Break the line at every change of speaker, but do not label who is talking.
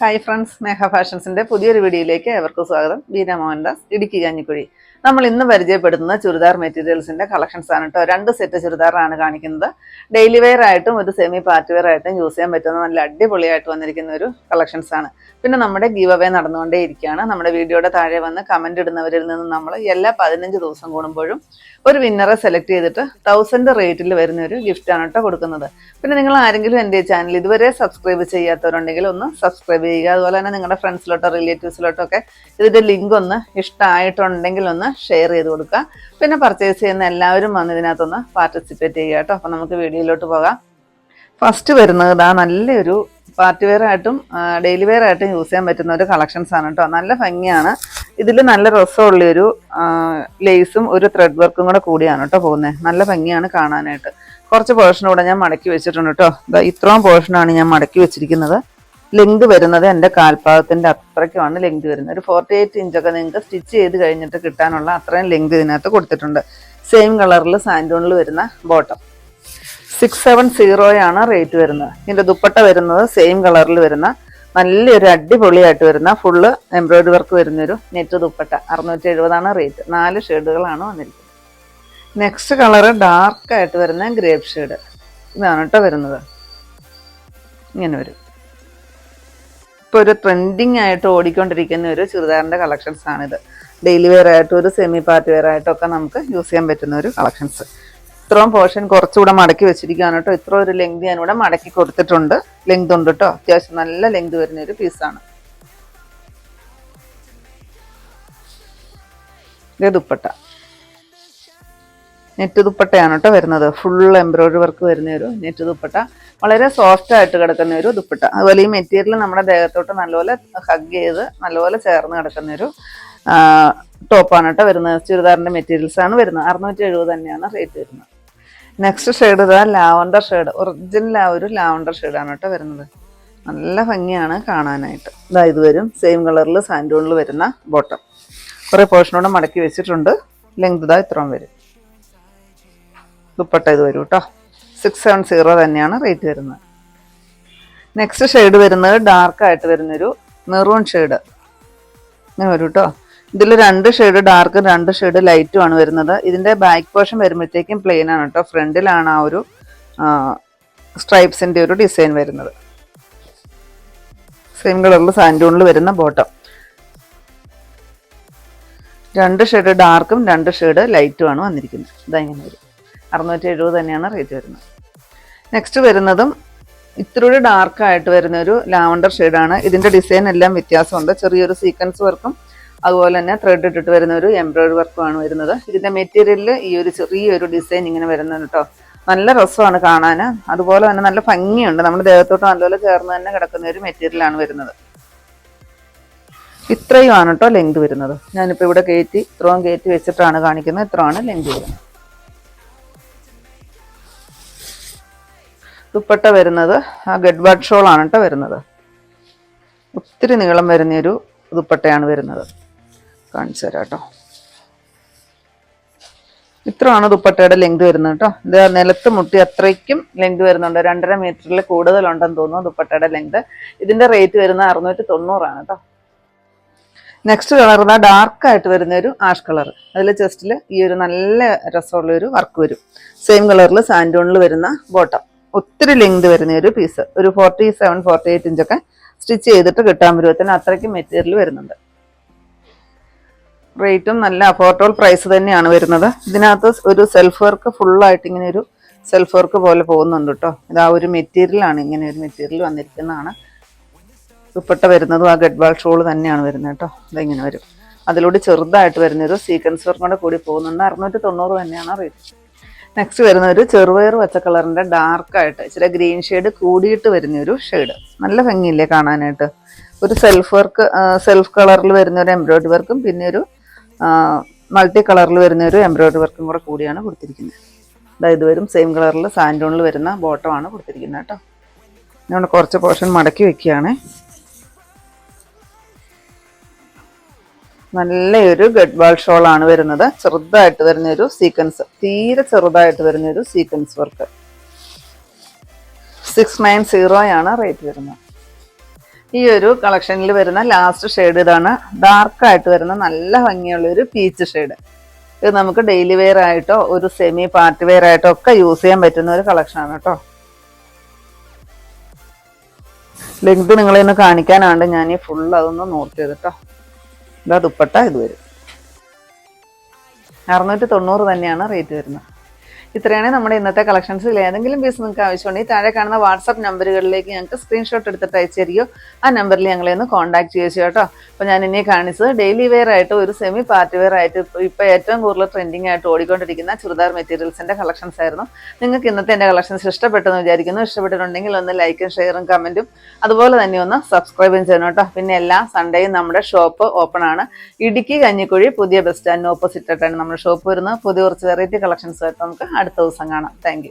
Hi friends മേഘ ഫാഷൻസിന്റെ പുതിയൊരു വീഡിയോയിലേക്ക് ഏവർക്കും സ്വാഗതം. ബീന മോഹൻദാസ് ഇടുക്കി കഞ്ഞിക്കുഴി. നമ്മൾ ഇന്ന് പരിചയപ്പെടുത്തുന്ന ചുരിദാർ മെറ്റീരിയൽസിന്റെ കളക്ഷൻസ് ആണ് കേട്ടോ രണ്ട് സെറ്റ് ചുരിദാറാണ് കാണിക്കുന്നത്. ഡെയിലി വെയർ ആയിട്ടും ഒരു സെമി പാർട്ടി വെയർ ആയിട്ടും യൂസ് ചെയ്യാൻ പറ്റുന്ന നല്ല അടിപൊളിയായിട്ട് വന്നിരിക്കുന്ന ഒരു കളക്ഷൻസ് ആണ്. പിന്നെ നമ്മുടെ ഗീവ് അവേ നടന്നുകൊണ്ടേ ഇരിക്കുകയാണ് നമ്മുടെ വീഡിയോയുടെ താഴെ വന്ന് കമന്റ് ഇടുന്നവരിൽ നിന്ന് നമ്മൾ എല്ലാ പതിനഞ്ച് ദിവസം കൂടുമ്പോഴും ഒരു വിന്നറെ സെലക്ട് ചെയ്തിട്ട് തൗസൻഡ് റേറ്റിൽ വരുന്ന ഒരു ഗിഫ്റ്റ് ആണ് കേട്ടോ കൊടുക്കുന്നത്. പിന്നെ നിങ്ങൾ ആരെങ്കിലും എന്റെ ചാനൽ ഇതുവരെ സബ്സ്ക്രൈബ് ചെയ്യാത്തവരുണ്ടെങ്കിൽ ഒന്ന് സബ്സ്ക്രൈബ് ചെയ്യുക. അതുപോലെ തന്നെ നിങ്ങളുടെ ഫ്രണ്ട്സിലോട്ടോ റിലേറ്റീവ്സിലോട്ടോ ഒക്കെ ഇതിന്റെ ലിങ്ക് ഒന്ന് ഇഷ്ടമായിട്ടുണ്ടെങ്കിൽ ഒന്ന് ഷെയർ ചെയ്ത് കൊടുക്കുക. പിന്നെ പർച്ചേസ് ചെയ്യുന്ന എല്ലാവരും വന്ന് ഇതിനകത്തൊന്ന് പാർട്ടിസിപ്പേറ്റ് ചെയ്യുക കേട്ടോ. അപ്പം നമുക്ക് വീഡിയോയിലോട്ട് പോകാം. ഫസ്റ്റ് വരുന്നത് ഇതാ നല്ലൊരു പാർട്ടി വെയർ ആയിട്ടും ഡെയിലി വെയർ ആയിട്ടും യൂസ് ചെയ്യാൻ പറ്റുന്ന ഒരു കളക്ഷൻസ് ആണ് കേട്ടോ. നല്ല ഭംഗിയാണ്. ഇതിൽ നല്ല രസമുള്ളൊരു ലേസും ഒരു ത്രെഡ് വർക്കും കൂടെ കൂടിയാണ് കേട്ടോ പോകുന്നത്. നല്ല ഭംഗിയാണ് കാണാനായിട്ട്. കുറച്ച് പോർഷൻ കൂടെ ഞാൻ മടക്കി വെച്ചിട്ടുണ്ട് കേട്ടോ. ഇത്രയും പോർഷനാണ് ഞാൻ മടക്കി വെച്ചിരിക്കുന്നത്. ലെങ്ത് വരുന്നത് എന്റെ കാൽപാദത്തിന്റെ അത്രയ്ക്കുമാണ് ലെങ്ത് വരുന്നത്. ഒരു ഫോർട്ടി എയ്റ്റ് ഇഞ്ചൊക്കെ നിങ്ങൾക്ക് സ്റ്റിച്ച് ചെയ്ത് കഴിഞ്ഞിട്ട് കിട്ടാനുള്ള അത്രയും ലെങ്ത് ഇതിനകത്ത് കൊടുത്തിട്ടുണ്ട്. സെയിം കളറിൽ സാൻഡോണിൽ വരുന്ന ബോട്ടം സിക്സ് സെവൻ സീറോയാണ് റേറ്റ് വരുന്നത്. ഇതിന്റെ ദുപ്പട്ട വരുന്നത് സെയിം കളറിൽ വരുന്ന നല്ലൊരു അടിപൊളിയായിട്ട് വരുന്ന ഫുള്ള് എംബ്രോയിഡറി വർക്ക് വരുന്നൊരു നെറ്റ് ദുപ്പട്ട. അറുന്നൂറ്റി എഴുപതാണ് റേറ്റ് നാല് ഷെയ്ഡുകളാണ് വന്നിരിക്കുന്നത്. നെക്സ്റ്റ് കളറ് ഡാർക്കായിട്ട് വരുന്ന ഗ്രേപ്പ് ഷെയ്ഡ് ഇതാണ് കേട്ടോ വരുന്നത്. ഇങ്ങനെ വരും. ഇപ്പോൾ ഒരു ട്രെൻഡിങ് ആയിട്ട് ഓടിക്കൊണ്ടിരിക്കുന്ന ഒരു ചുരിദാറിന്റെ കളക്ഷൻസ് ആണിത്. ഡെയിലി വെയർ ആയിട്ടും ഒരു സെമി പാർട്ടി വെയർ ആയിട്ടും ഒക്കെ നമുക്ക് യൂസ് ചെയ്യാൻ പറ്റുന്ന ഒരു കളക്ഷൻസ് ഇത്രയും പോർഷൻ കുറച്ചുകൂടെ മടക്കി വെച്ചിരിക്കുകയാണ് കേട്ടോ. ഇത്ര ഒരു ലെങ്ത് ഞാനിവിടെ മടക്കി കൊടുത്തിട്ടുണ്ട്. ലെങ്ത് ഉണ്ട് കേട്ടോ. അത്യാവശ്യം നല്ല ലെങ്ത് വരുന്ന ഒരു പീസാണ് ഇത് ദുപ്പട്ട. നെറ്റ് ദുപ്പട്ടയാണ് കേട്ടോ വരുന്നത്. ഫുൾ എംബ്രോയിഡറി വർക്ക് വരുന്ന ഒരു നെറ്റ് ദുപ്പട്ട വളരെ സോഫ്റ്റ് ആയിട്ട് കിടക്കുന്ന ഒരു ദുപ്പട്ട. അതുപോലെ ഈ മെറ്റീരിയൽ നമ്മുടെ ദേഹത്തോട്ട് നല്ലപോലെ ഹഗ് ചെയ്ത് നല്ലപോലെ ചേർന്ന് കിടക്കുന്ന ഒരു ടോപ്പാണ് കേട്ടോ വരുന്നത്. ചുരിദാറിന്റെ മെറ്റീരിയൽസ് ആണ് വരുന്നത്. അറുന്നൂറ്റി എഴുപത് തന്നെയാണ് റേറ്റ് വരുന്നത്. നെക്സ്റ്റ് ഷെയ്ഡ് ഇതാ ലാവണ്ടർ ഷെയ്ഡ് ഒറിജിനൽ ആ ഒരു ലാവണ്ടർ ഷെയ്ഡാണ് കേട്ടോ വരുന്നത്. നല്ല ഭംഗിയാണ് കാണാനായിട്ട്. ഇതാ ഇത് വരും. സെയിം കളറിൽ സാൻഡോണിൽ വരുന്ന ബോട്ടം കുറേ പോർഷനോടെ മടക്കി വെച്ചിട്ടുണ്ട്. ലെങ്ത് ഇതാ ഇത്രയും വരും. ദുപ്പട്ട ഇത് വരും കേട്ടോ സിക്സ് സെവൻ സീറോ തന്നെയാണ് റേറ്റ് വരുന്നത്. നെക്സ്റ്റ് ഷെയ്ഡ് വരുന്നത് ഡാർക്ക് ആയിട്ട് വരുന്നൊരു മെറൂൺ ഷെയ്ഡ് ഇങ്ങനെ വരും കേട്ടോ ഇതിൽ രണ്ട് ഷെയ്ഡ് ഡാർക്കും രണ്ട് ഷെയ്ഡ് ലൈറ്റും ആണ് വരുന്നത്. ഇതിന്റെ ബാക്ക് പോർഷൻ വരുമ്പോഴത്തേക്കും പ്ലെയിൻ ആണ് കേട്ടോ ഫ്രണ്ടിലാണ് ആ ഒരു സ്ട്രൈപ്സിന്റെ ഒരു ഡിസൈൻ വരുന്നത്. സെയിം കളറിൽ സാൻഡൂണിൽ വരുന്ന ബോട്ടം രണ്ട് ഷെയ്ഡ് ഡാർക്കും രണ്ട് ഷെയ്ഡ് ലൈറ്റും ആണ് വന്നിരിക്കുന്നത്. ഇങ്ങനെ വരും. അറുന്നൂറ്റി എഴുപത് തന്നെയാണ് റേറ്റ് വരുന്നത്. നെക്സ്റ്റ് വരുന്നതും ഇത്തിരി ഡാർക്ക് ആയിട്ട് വരുന്ന ഒരു ലാവണ്ടർ ഷെയ്ഡാണ് ഇതിന്റെ ഡിസൈൻ എല്ലാം വ്യത്യാസമുണ്ട്. ചെറിയൊരു സീക്വൻസ് വർക്കും അതുപോലെ തന്നെ ത്രെഡ് ഇട്ടിട്ട് വരുന്ന ഒരു എംബ്രോയിഡറി വർക്കുമാണ് വരുന്നത്. ഇതിന്റെ മെറ്റീരിയലിൽ ഈ ഒരു ചെറിയൊരു ഡിസൈൻ ഇങ്ങനെ വരുന്നത് കേട്ടോ നല്ല രസമാണ് കാണാൻ അതുപോലെ തന്നെ നല്ല ഭംഗിയുണ്ട്. നമ്മുടെ ദേഹത്തോട്ട് നല്ലപോലെ ചേർന്ന് തന്നെ കിടക്കുന്ന ഒരു മെറ്റീരിയലാണ് വരുന്നത്. ഇത്രയുമാണ് കേട്ടോ ലെങ്ത് വരുന്നത്. ഞാനിപ്പോൾ ഇവിടെ കയറ്റി ഇത്രയും കയറ്റി വെച്ചിട്ടാണ് കാണിക്കുന്നത്. ഇത്രയാണ് ലെങ്ത് വരുന്നത്. ദുപ്പട്ട വരുന്നത്. ആ ഗഡ് ബാഡ് ഷോൾ ആണ് കേട്ടോ വരുന്നത്. ഒത്തിരി നീളം വരുന്നൊരു ദുപ്പട്ടയാണ് വരുന്നത്. കാണിച്ചു തരാം കേട്ടോ. ഇത്രയാണ് ദുപ്പട്ടയുടെ ലെങ്ത് വരുന്നത് കേട്ടോ. ഇത് നിലത്ത് മുട്ടി അത്രയ്ക്കും ലെങ്ത് വരുന്നുണ്ട്. രണ്ടര മീറ്ററിൽ കൂടുതലുണ്ടെന്ന് തോന്നുന്നു ദുപ്പട്ടയുടെ ലെങ്ത് ഇതിന്റെ റേറ്റ് വരുന്നത് അറുന്നൂറ്റി തൊണ്ണൂറാണ് കേട്ടോ. നെക്സ്റ്റ് കളർ ഇതാ ഡാർക്ക് ആയിട്ട് വരുന്ന ഒരു ആഷ് കളർ അതിൽ ജസ്റ്റിൽ ഈ ഒരു നല്ല രസമുള്ള ഒരു വർക്ക് വരും. സെയിം കളറിൽ സാൻഡോണിൽ വരുന്ന ബോട്ടം ഒത്തിരി ലെങ്ത് വരുന്ന ഒരു പീസ് ഒരു ഫോർട്ടി സെവൻ ഫോർട്ടി എയ്റ്റ് ഇഞ്ചൊക്കെ സ്റ്റിച്ച് ചെയ്തിട്ട് കിട്ടാൻ പരുവത്തിന് അത്രയ്ക്ക് മെറ്റീരിയൽ വരുന്നുണ്ട്. റേറ്റും നല്ല അഫോർഡബിൾ പ്രൈസ് തന്നെയാണ് വരുന്നത്. ഇതിനകത്ത് ഒരു സെൽഫ് വർക്ക് ഫുള്ളായിട്ട് ഇങ്ങനെ ഒരു സെൽഫ് വർക്ക് പോലെ പോകുന്നുണ്ട് കേട്ടോ ഇത് ആ ഒരു മെറ്റീരിയലാണ് ഇങ്ങനെ ഒരു മെറ്റീരിയൽ വന്നിരിക്കുന്നതാണ്. ദുപ്പട്ട വരുന്നതും ആ ഗഡ് ബാൾ ഷോൾ തന്നെയാണ് വരുന്നത് കേട്ടോ ഇതിങ്ങനെ വരും. അതിലൂടെ ചെറുതായിട്ട് വരുന്നൊരു സീക്വൻസ് വർക്ക് കൂടെ കൂടി പോകുന്നുണ്ട്. അറുന്നൂറ്റി തൊണ്ണൂറ് തന്നെയാണ് റേറ്റ് നെക്സ്റ്റ് വരുന്ന ഒരു ചെറുപയർ പച്ച ഡാർക്ക് ആയിട്ട് ഇച്ചിരി ഗ്രീൻ ഷെയ്ഡ് കൂടിയിട്ട് വരുന്ന ഒരു ഷെയ്ഡ് നല്ല ഭംഗിയില്ലേ കാണാനായിട്ട്. ഒരു സെൽഫ് വർക്ക് സെൽഫ് കളറിൽ വരുന്ന ഒരു എംബ്രോയിഡറി വർക്കും പിന്നെ ഒരു മൾട്ടി കളറിൽ വരുന്ന ഒരു എംബ്രോയിഡറി വർക്കും കൂടെ കൂടിയാണ് കൊടുത്തിരിക്കുന്നത്. അതായത് വരും സെയിം കളറിൽ സാൻഡോണിൽ വരുന്ന ബോട്ടമാണ് കൊടുത്തിരിക്കുന്നത് കേട്ടോ. ഞാൻ കുറച്ച് പോർഷൻ മടക്കി വെക്കുകയാണ്. നല്ലൊരു ഗഡ് ഷോൾ ആണ് വരുന്നത്. ചെറുതായിട്ട് വരുന്ന ഒരു സീക്വൻസ് തീരെ ചെറുതായിട്ട് വരുന്ന ഒരു സീക്വൻസ് വർക്ക് സിക്സ് നയൻ സീറോയാണ് റേറ്റ് വരുന്നത്. ഈ ഒരു കളക്ഷനിൽ വരുന്ന ലാസ്റ്റ് ഷെയ്ഡ് ഇതാണ്. ഡാർക്കായിട്ട് വരുന്ന നല്ല ഭംഗിയുള്ള ഒരു പീച്ച് ഷെയ്ഡ് ഇത് നമുക്ക് ഡെയിലി വെയർ ആയിട്ടോ ഒരു സെമി പാർട്ടി വെയർ ആയിട്ടോ ഒക്കെ യൂസ് ചെയ്യാൻ പറ്റുന്ന ഒരു കളക്ഷനാണ് കേട്ടോ ലെങ്ത് നിങ്ങളെ ഒന്ന് കാണിക്കാനാണ്ട് ഞാൻ ഈ ഫുൾ അതൊന്ന് നോട്ട് ചെയ്തിട്ടോ ഇതാ ദുപ്പട്ട ഇത് വരും. അറുന്നൂറ്റി തൊണ്ണൂറ് തന്നെയാണ് റേറ്റ് വരുന്നത്. ഇത്രയാണ് നമ്മുടെ ഇന്നത്തെ കളക്ഷൻസ് കളക്ഷൻസിൽ ഏതെങ്കിലും പീസ് നിങ്ങൾക്ക് ആവശ്യമുണ്ടെങ്കിൽ താഴെ കാണുന്ന വാട്സപ്പ് നമ്പറുകളിലേക്ക് ഞങ്ങൾക്ക് സ്ക്രീൻഷോട്ട് എടുത്തിട്ട് അയച്ചു തരികയോ ആ നമ്പറിൽ ഞങ്ങളെ ഒന്ന് കോൺടാക്ട് ചെയ്യുക കേട്ടോ. അപ്പോൾ ഞാൻ ഇനി കാണിച്ചത് ഡെയിലി വെയർ ആയിട്ട് ഒരു സെമി പാർട്ടി വെയർ ആയിട്ട് ഇപ്പോൾ ഏറ്റവും കൂടുതൽ ട്രെൻഡിങ് ആയിട്ട് ഓടിക്കൊണ്ടിരിക്കുന്ന ചുരിദാർ മെറ്റീരിയൽസിന്റെ കളക്ഷൻസ് ആയിരുന്നു. നിങ്ങൾക്ക് ഇന്നത്തെ എന്റെ കളക്ഷൻസ് ഇഷ്ടപ്പെട്ടെന്ന് വിചാരിക്കുന്നു. ഇഷ്ടപ്പെട്ടിട്ടുണ്ടെങ്കിൽ ഒന്ന് ലൈക്കും ഷെയറും കമന്റും അതുപോലെ തന്നെ ഒന്ന് സബ്സ്ക്രൈബും ചെയ്യണം കേട്ടോ. പിന്നെ എല്ലാ സൺഡേയും നമ്മുടെ ഷോപ്പ് ഓപ്പൺ ആണ്. ഇടുക്കി കഞ്ഞിക്കുഴി പുതിയ ബസ് സ്റ്റാൻഡിന് ഓപ്പോസിറ്റ് ആയിട്ടാണ് നമ്മുടെ ഷോപ്പ് വരുന്നത്. പുതിയ കുറച്ച് വെറൈറ്റി കളക്ഷൻസ് ആയിട്ട് നമുക്ക് അടുത്ത ദിവസം കാണാം. താങ്ക്